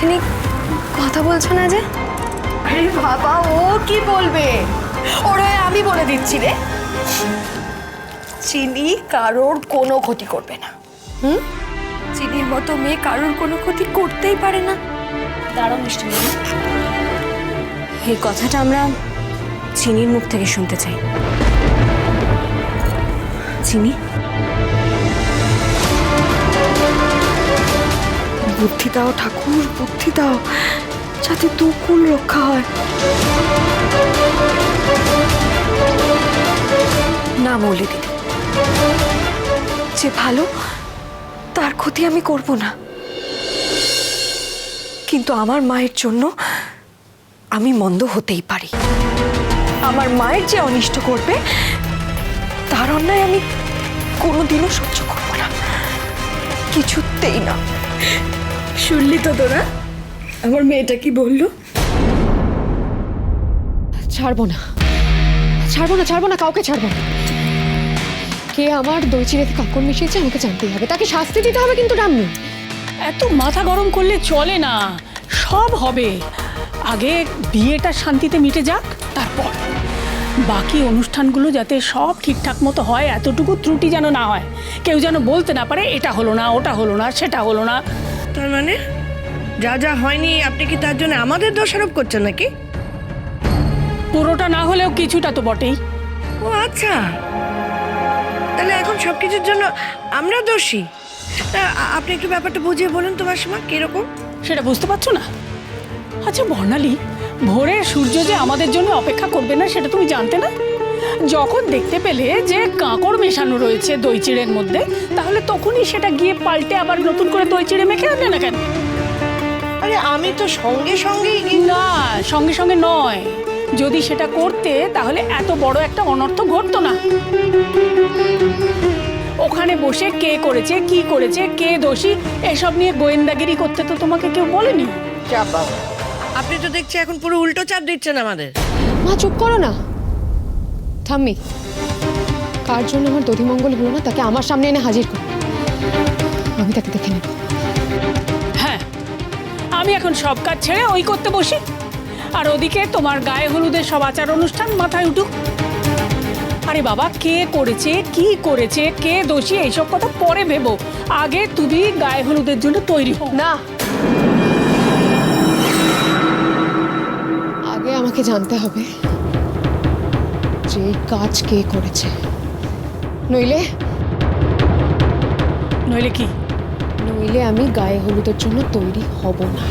চিনি কথা বলছো না যে? আরে বাবা ও কি বলবে? ওরে আমি বলে দিচ্ছি রে। চিনি কারোর কোনো ক্ষতি করবে না। হুম? চিনির মতো মেয়ে কারোর কোনো ক্ষতি করতেই পারে না। দাঁড়াও মিষ্টি। এই কথাটা আমরা চিনির মুখ থেকে শুনতে চাই। চিনি? বুদ্ধি দাও, ঠাকুর, বুদ্ধি দাও, যাতে দুকুল রক্ষা হয়। না বলে দিদি, যে ভালো, তার ক্ষতি আমি করব না। কিন্তু আমার মায়ের জন্য আমি মন্দ হতেই পারি। আমার মায়ের যে অনিষ্ট করবে, তার অন্যায় আমি কোনোদিনও সহ্য করব না। কিছুতেই না। শুনলি তো তোরা? আমার মেয়েটা কি বলল? ছাড়বো না। ছাড়বো না ছাড়বো না কাউকে ছাড়বো না। কে আমার দই চিড়েতে কাকড় মিশিয়েছে আমাকে জানতেই হবে। তাকে শাস্তি দিতে হবে কিন্তু রামনি। এত মাথা গরম করলে চলে না। সব হবে। আগে বিয়েটা শান্তিতে মিটে যাক তারপর। বাকি অনুষ্ঠানগুলো যাতে সব ঠিকঠাক মতো হয় এতটুকু ত্রুটি যেন না হয়। কেউ যেন বলতে না পারে এটা হলো না ওটা হলো না সেটা হলো না। তার মানে? যা যা হয়নি আপনি কি তার জন্য আমাদের দোষারোপ করছেন নাকি? পুরোটা না হলেও কিছুটা তো বটেই। ও আচ্ছা। তাহলে এখন সবকিছুর জন্য আমরা দোষী। তা আপনি একটু ব্যাপারটা বুঝিয়ে বলুন তো মাসিমা কীরকম? সেটা বুঝতে পারছ না? আচ্ছা বর্ণালী ভোরের সূর্য যে আমাদের জন্য অপেক্ষা করবে না সেটা তুমি জানতে না? যখন দেখতে পেলে যে কাঁকড় মেশানো রয়েছে দই চিড়ের মধ্যে তাহলে তখনই সেটা গিয়ে পাল্টে আবার নতুন করে দই চিড়ে মেখে আনলে না কেন? আরে আমি তো সঙ্গে সঙ্গেই না সঙ্গে সঙ্গে নয়। যদি সেটা করতে তাহলে এত বড় একটা অনর্থ ঘটতো না। ওখানে বসে কে করেছে কি করেছে কে দোষী এসব নিয়ে গোয়েন্দাগিরি করতে তো তোমাকে কেউ বলেনি। আপনি তো দেখছি এখন পুরো উল্টো চাপ দিচ্ছেন আমাদের। মা চুপ করো না। থাম্মি কার জন্য আমার দধিমঙ্গল হলো না তাকে আমার সামনে এনে হাজির কর। আমি তাকে দেখে নেব। হ্যাঁ আমি এখন সব কাজ ছেড়ে ওই করতে বসি। আর ওদিকে তোমার গায়ে হলুদের সব আচার অনুষ্ঠান মাথায় উঠুক। আরে বাবা কে করেছে কি করেছে কে দোষী এইসব কথা পরে ভেবো। আগে তুমি গায়ে হলুদের জন্য তৈরি হও। না। আগে আমাকে জানতে হবে এই কাজ কে করেছে। নইলে? নইলে কি? নইলে আমি গায়ে হলুদের জন্য তৈরি হব না।